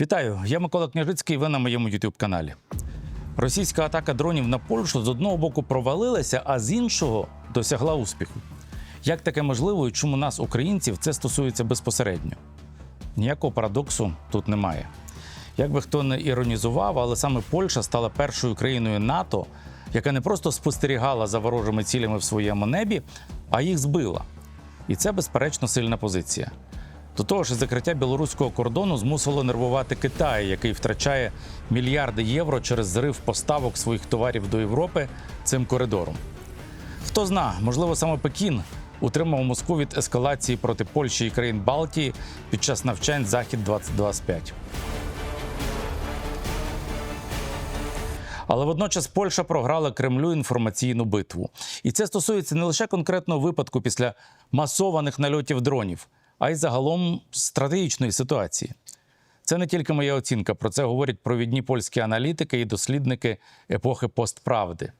Вітаю, я Микола Княжицький. Ви на моєму youtube каналі. Російська атака дронів на Польщу з одного боку провалилася, а з іншого досягла успіху. Як таке можливо і чому нас, українців, це стосується безпосередньо? Ніякого парадоксу тут немає. Як би хто не іронізував, але саме Польща стала першою країною НАТО, яка не просто спостерігала за ворожими цілями в своєму небі, а їх збила. І це, безперечно, сильна позиція. До того ж, закриття білоруського кордону змусило нервувати Китай, який втрачає мільярди євро через зрив поставок своїх товарів до Європи цим коридором. Хто зна, можливо, саме Пекін утримав Москву від ескалації проти Польщі і країн Балтії під час навчань Захід 2025. Але водночас Польща програла Кремлю інформаційну битву. І це стосується не лише конкретного випадку після масованих нальотів дронів, а й загалом стратегічної ситуації. Це не тільки моя оцінка. Про це говорять провідні польські аналітики і дослідники епохи постправди.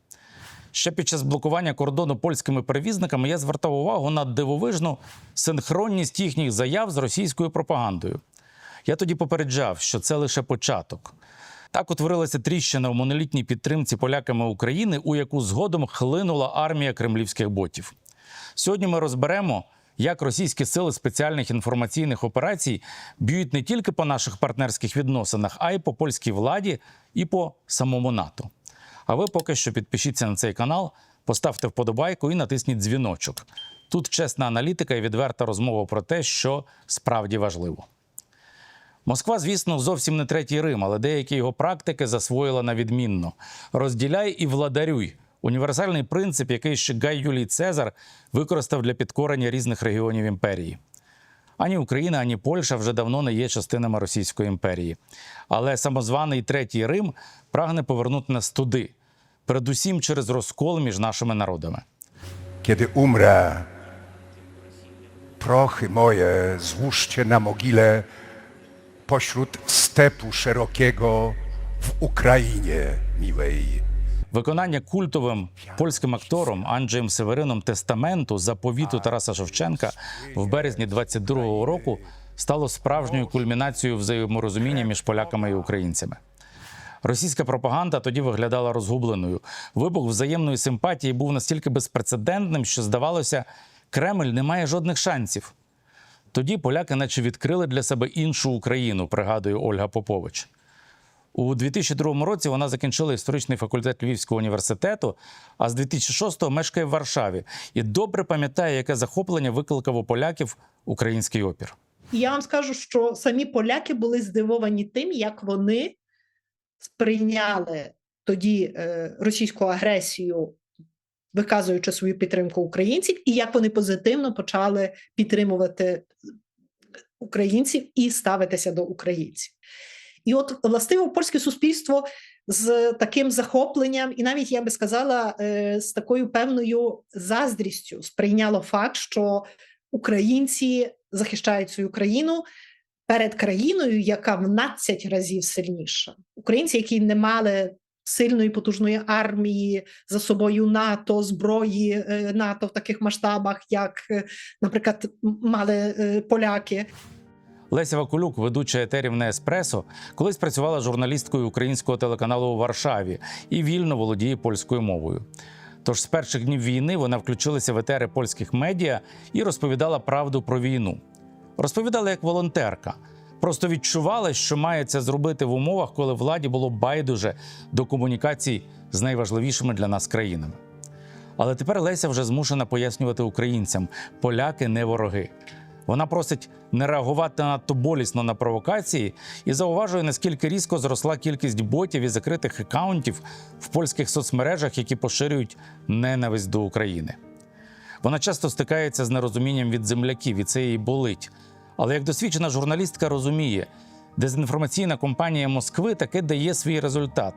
Ще під час блокування кордону польськими перевізниками я звертав увагу на дивовижну синхронність їхніх заяв з російською пропагандою. Я тоді попереджав, що це лише початок. Так утворилася тріщина в монолітній підтримці поляками України, у яку згодом хлинула армія кремлівських ботів. Сьогодні ми розберемо, як російські сили спеціальних інформаційних операцій б'ють не тільки по наших партнерських відносинах, а й по польській владі і по самому НАТО. А ви поки що підпишіться на цей канал, поставте вподобайку і натисніть дзвіночок. Тут чесна аналітика і відверта розмова про те, що справді важливо. Москва, звісно, зовсім не третій Рим, але деякі його практики засвоїла на відмінно. Розділяй і владарюй універсальний принцип, який ще Гай Юлій Цезар використав для підкорення різних регіонів імперії. Ані Україна, ані Польща вже давно не є частинами Російської імперії. Але самозваний третій Рим прагне повернути нас туди, передусім через розкол між нашими народами. Kiedy umrę, prochy moje złóżcie na mogile pośród stepu szerokiego w Ukrainie miłej. Виконання культовим польським актором Анджеєм Северином тестаменту заповіту Тараса Шевченка в березні 22-го року стало справжньою кульмінацією взаєморозуміння між поляками і українцями. Російська пропаганда тоді виглядала розгубленою. Вибух взаємної симпатії був настільки безпрецедентним, що здавалося, Кремль не має жодних шансів. Тоді поляки, наче відкрили для себе іншу Україну, пригадує Ольга Попович. У 2002 році вона закінчила історичний факультет Львівського університету, а з 2006-го мешкає в Варшаві і добре пам'ятає, яке захоплення викликав у поляків український опір. Я вам скажу, що самі поляки були здивовані тим, як вони сприйняли тоді е, російську агресію, виказуючи свою підтримку українців, і як вони позитивно почали підтримувати українців і ставитися до українців. І от властиво польське суспільство з таким захопленням, і навіть я би сказала, е, з такою певною заздрістю сприйняло факт, що українці захищають свою країну перед країною, яка в 12 разів сильніша. Українці, які не мали сильної потужної армії за собою НАТО, зброї е, НАТО в таких масштабах, як, е, наприклад, мали поляки. Леся Вакулюк, ведуча етерів на Еспресо, колись працювала журналісткою українського телеканалу у Варшаві і вільно володіє польською мовою. Тож з перших днів війни вона включилася в етери польських медіа і розповідала правду про війну. Розповідала як волонтерка. Просто відчувала, що має це зробити в умовах, коли владі було байдуже до комунікацій з найважливішими для нас країнами. Але тепер Леся вже змушена пояснювати українцям: поляки не вороги. Вона просить не реагувати надто болісно на провокації і зауважує, наскільки різко зросла кількість ботів і закритих акаунтів в польських соцмережах, які поширюють ненависть до України. Вона часто стикається з нерозумінням від земляків, і це їй болить. Але як досвідчена журналістка розуміє, дезінформаційна кампанія Москви таки дає свій результат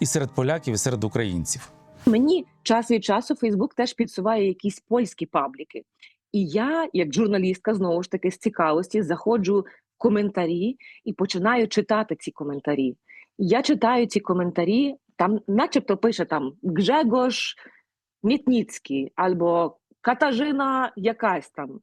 і серед поляків, і серед українців. Мені час від часу Фейсбук теж підсуває якісь польські пабліки. І я, як журналістка, знову ж таки з цікавості, заходжу в коментарі і починаю читати ці коментарі. Я читаю ці коментарі, там, начебто, пише там Гжегош Мітніцький або Катажина якась там,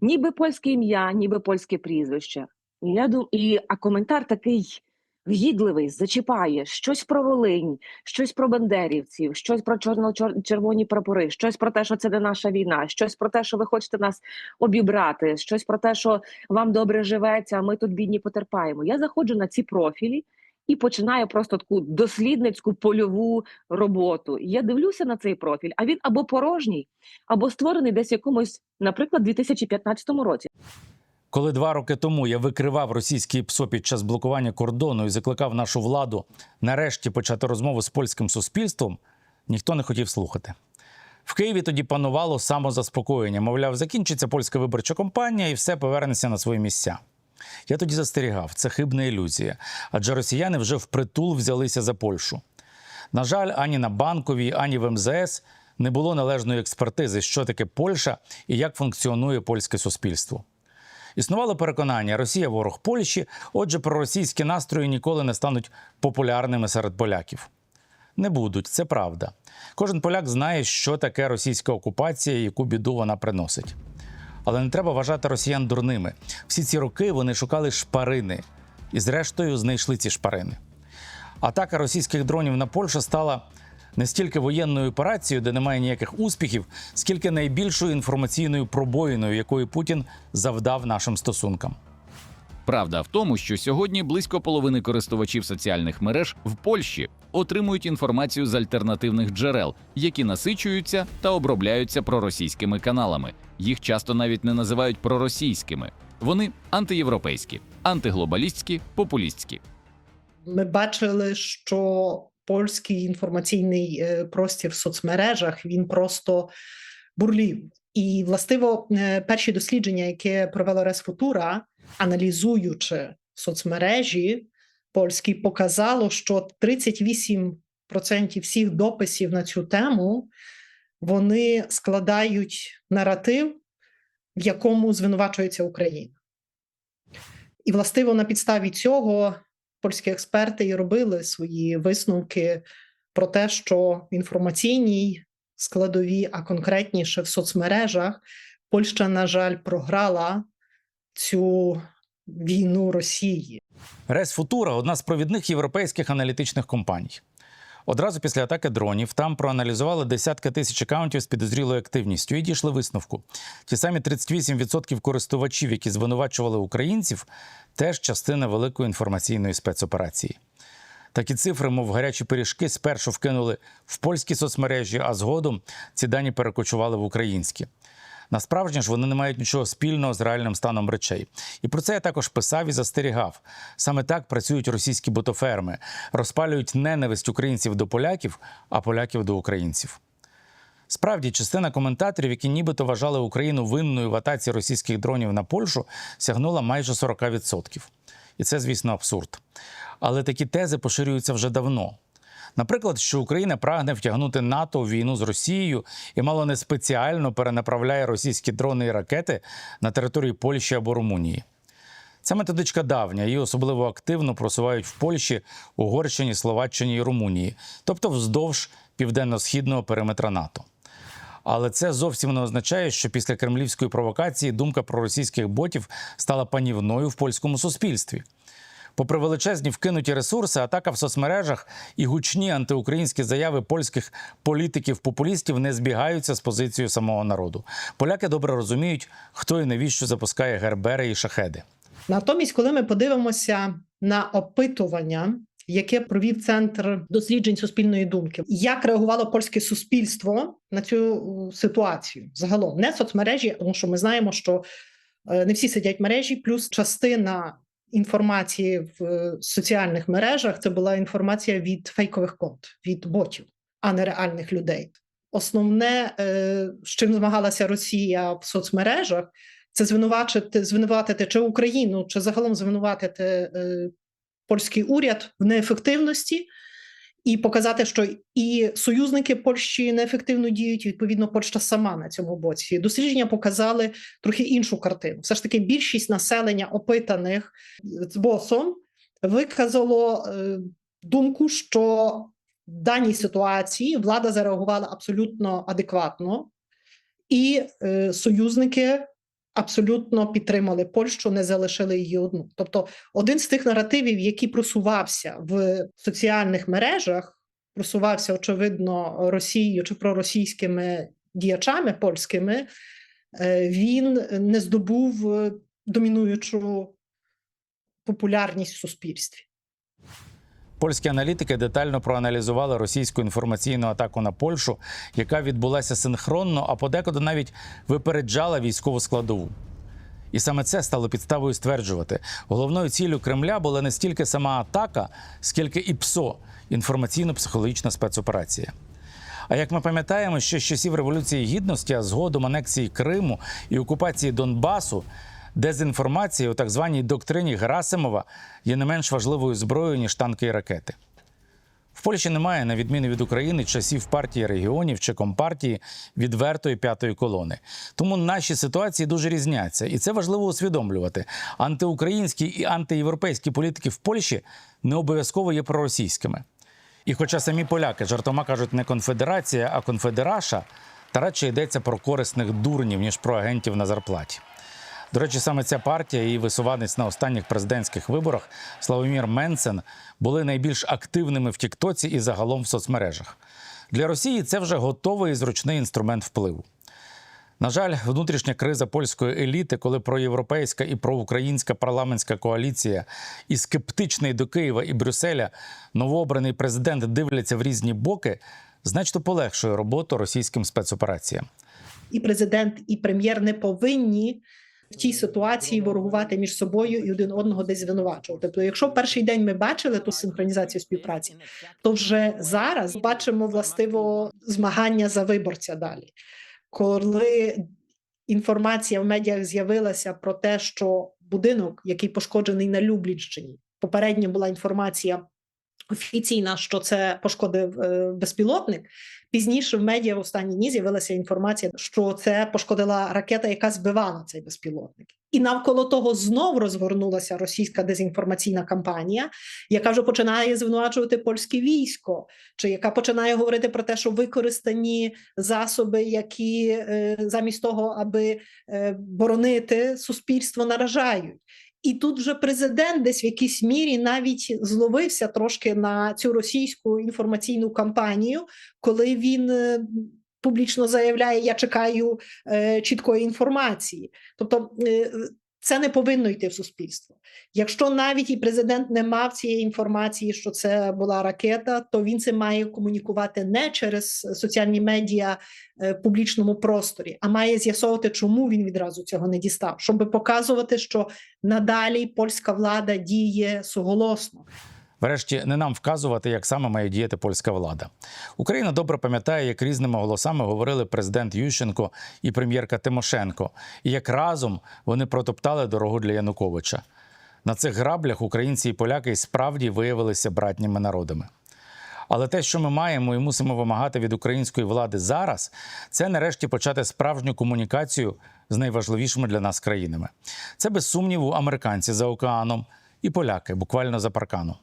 ніби польське ім'я, ніби польське прізвище. І я дум... і, а коментар такий вгідливий, зачіпає щось про Волинь, щось про бандерівців, щось про чорно-червоні прапори, щось про те, що це не наша війна, щось про те, що ви хочете нас обібрати, щось про те, що вам добре живеться, а ми тут бідні потерпаємо. Я заходжу на ці профілі і починаю просто таку дослідницьку польову роботу. Я дивлюся на цей профіль, а він або порожній, або створений десь якомусь, наприклад, 2015 році. Коли два роки тому я викривав російський ПСО під час блокування кордону і закликав нашу владу нарешті почати розмову з польським суспільством, ніхто не хотів слухати. В Києві тоді панувало самозаспокоєння. Мовляв, закінчиться польська виборча кампанія і все повернеться на свої місця. Я тоді застерігав, це хибна ілюзія, адже росіяни вже впритул взялися за Польщу. На жаль, ані на банковій, ані в МЗС не було належної експертизи, що таке Польща і як функціонує польське суспільство. Існувало переконання, Росія ворог Польщі, отже, проросійські настрої ніколи не стануть популярними серед поляків. Не будуть, це правда. Кожен поляк знає, що таке російська окупація і яку біду вона приносить. Але не треба вважати росіян дурними. Всі ці роки вони шукали шпарини і, зрештою, знайшли ці шпарини. Атака російських дронів на Польщу стала не стільки воєнною операцією, де немає ніяких успіхів, скільки найбільшою інформаційною пробоїною, якої Путін завдав нашим стосункам. Правда в тому, що сьогодні близько половини користувачів соціальних мереж в Польщі отримують інформацію з альтернативних джерел, які насичуються та обробляються проросійськими каналами. Їх часто навіть не називають проросійськими. Вони антиєвропейські, антиглобалістські, популістські. Ми бачили, що польський інформаційний е, простір в соцмережах він просто бурлів. І властиво е, перші дослідження, яке провела Ресфутура, аналізуючи соцмережі польські, показало, що 38% всіх дописів на цю тему вони складають наратив, в якому звинувачується Україна. І властиво на підставі цього польські експерти і робили свої висновки про те, що в інформаційній складові, а конкретніше в соцмережах, Польща, на жаль, програла цю війну Росії. Рес Футура одна з провідних європейських аналітичних компаній. Одразу після атаки дронів там проаналізували десятки тисяч акаунтів з підозрілою активністю і дійшли висновку. Ті самі 38% користувачів, які звинувачували українців, теж частина великої інформаційної спецоперації. Такі цифри, мов гарячі пиріжки, спершу вкинули в польські соцмережі, а згодом ці дані перекочували в українські. Насправді ж вони не мають нічого спільного з реальним станом речей. І про це я також писав і застерігав. Саме так працюють російські ботоферми, розпалюють ненависть українців до поляків, а поляків до українців. Справді, частина коментаторів, які нібито вважали Україну винною в атаці російських дронів на Польщу, сягнула майже 40%. І це, звісно, абсурд. Але такі тези поширюються вже давно. Наприклад, що Україна прагне втягнути НАТО в війну з Росією і мало не спеціально перенаправляє російські дрони і ракети на території Польщі або Румунії. Ця методичка давня, її особливо активно просувають в Польщі, Угорщині, Словаччині і Румунії, тобто вздовж південно-східного периметра НАТО. Але це зовсім не означає, що після кремлівської провокації думка про російських ботів стала панівною в польському суспільстві. Попри величезні вкинуті ресурси, атака в соцмережах і гучні антиукраїнські заяви польських політиків-популістів не збігаються з позицією самого народу. Поляки добре розуміють, хто і навіщо запускає гербери і шахеди. Натомість, коли ми подивимося на опитування, яке провів центр досліджень суспільної думки, як реагувало польське суспільство на цю ситуацію загалом, не соцмережі, тому що ми знаємо, що е, не всі сидять в мережі, плюс частина інформації в е, соціальних мережах це була інформація від фейкових конт, від ботів, а не реальних людей. Основне, е, з чим змагалася Росія в соцмережах, це звинувачити, звинуватити чи Україну, чи загалом звинуватити е, польський уряд в неефективності. І показати, що і союзники Польщі неефективно діють, відповідно Польща сама на цьому боці. Дослідження показали трохи іншу картину. Все ж таки, більшість населення опитаних з босом виказало е, думку, що в даній ситуації влада зареагувала абсолютно адекватно, і е, союзники абсолютно підтримали Польщу, не залишили її одну. Тобто, один з тих наративів, який просувався в соціальних мережах, просувався очевидно Росією чи проросійськими діячами польськими, е, він не здобув е, домінуючу популярність в суспільстві. Польські аналітики детально проаналізували російську інформаційну атаку на Польщу, яка відбулася синхронно, а подекуди навіть випереджала військову складову. І саме це стало підставою стверджувати, головною ціллю Кремля була не стільки сама атака, скільки і ПСО інформаційно-психологічна спецоперація. А як ми пам'ятаємо, ще з часів Революції Гідності, а згодом анексії Криму і окупації Донбасу, дезінформація у так званій доктрині Герасимова є не менш важливою зброєю, ніж танки і ракети. В Польщі немає, на відміну від України, часів партії регіонів чи компартії відвертої п'ятої колони. Тому наші ситуації дуже різняться, і це важливо усвідомлювати. Антиукраїнські і антиєвропейські політики в Польщі не обов'язково є проросійськими. І хоча самі поляки жартома кажуть не конфедерація, а конфедераша, та радше йдеться про корисних дурнів, ніж про агентів на зарплаті. До речі, саме ця партія і висуванець на останніх президентських виборах Славомір Менсен були найбільш активними в Тіктоці і загалом в соцмережах. Для Росії це вже готовий і зручний інструмент впливу. На жаль, внутрішня криза польської еліти, коли проєвропейська і проукраїнська парламентська коаліція і скептичний до Києва і Брюсселя новообраний президент дивляться в різні боки, значно полегшує роботу російським спецопераціям. І президент, і прем'єр не повинні в тій ситуації ворогувати між собою і один одного десь звинувачувати. Тобто, якщо перший день ми бачили ту синхронізацію співпраці, то вже зараз бачимо властиво змагання за виборця далі. Коли інформація в медіах з'явилася про те, що будинок, який пошкоджений на Люблінщині, попередньо була інформація офіційна, що це пошкодив е, безпілотник. Пізніше в медіа в останні дні з'явилася інформація, що це пошкодила ракета, яка збивала цей безпілотник. І навколо того знов розгорнулася російська дезінформаційна кампанія, яка вже починає звинувачувати польське військо, чи яка починає говорити про те, що використані засоби, які е, замість того, аби е, боронити суспільство, наражають. І тут вже президент десь в якійсь мірі навіть зловився трошки на цю російську інформаційну кампанію, коли він е, публічно заявляє: Я чекаю е, чіткої інформації. Тобто е, це не повинно йти в суспільство. Якщо навіть і президент не мав цієї інформації, що це була ракета, то він це має комунікувати не через соціальні медіа е, в публічному просторі, а має з'ясовувати, чому він відразу цього не дістав, щоб показувати, що надалі польська влада діє суголосно. Врешті не нам вказувати, як саме має діяти польська влада. Україна добре пам'ятає, як різними голосами говорили президент Ющенко і прем'єрка Тимошенко, і як разом вони протоптали дорогу для Януковича. На цих граблях українці і поляки справді виявилися братніми народами. Але те, що ми маємо і мусимо вимагати від української влади зараз, це нарешті почати справжню комунікацію з найважливішими для нас країнами. Це без сумніву американці за океаном і поляки буквально за парканом.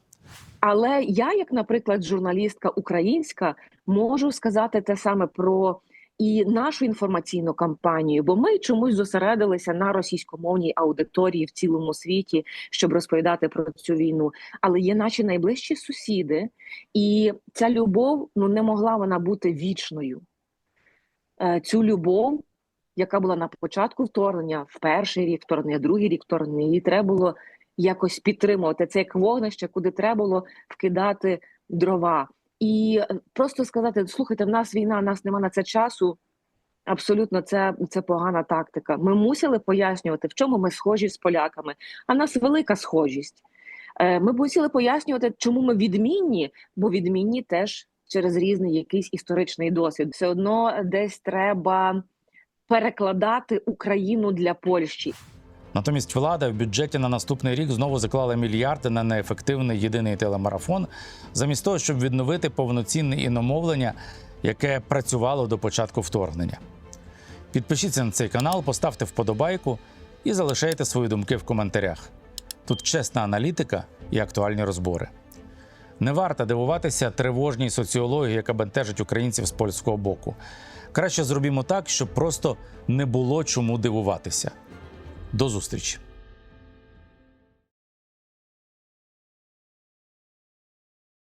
Але я, як, наприклад, журналістка українська, можу сказати те саме про і нашу інформаційну кампанію, бо ми чомусь зосередилися на російськомовній аудиторії в цілому світі, щоб розповідати про цю війну. Але є наші найближчі сусіди, і ця любов ну не могла вона бути вічною. Е, Цю любов, яка була на початку вторгнення, в перший рік вторгнення, другий рік вторгнення, її треба було якось підтримувати. Це як вогнище, куди треба було вкидати дрова. І е, просто сказати: слухайте, в нас війна, в нас нема на це часу. Абсолютно, це, це погана тактика. Ми мусили пояснювати, в чому ми схожі з поляками. А в нас велика схожість. Е, Ми мусили пояснювати, чому ми відмінні, бо відмінні теж через різний якийсь історичний досвід. Все одно десь треба перекладати Україну для Польщі. Натомість влада в бюджеті на наступний рік знову заклала мільярди на неефективний єдиний телемарафон, замість того, щоб відновити повноцінне іномовлення, яке працювало до початку вторгнення. Підпишіться на цей канал, поставте вподобайку і залишайте свої думки в коментарях. Тут чесна аналітика і актуальні розбори. Не варто дивуватися тривожній соціології, яка бентежить українців з польського боку. Краще зробімо так, щоб просто не було чому дивуватися. До зустрічі!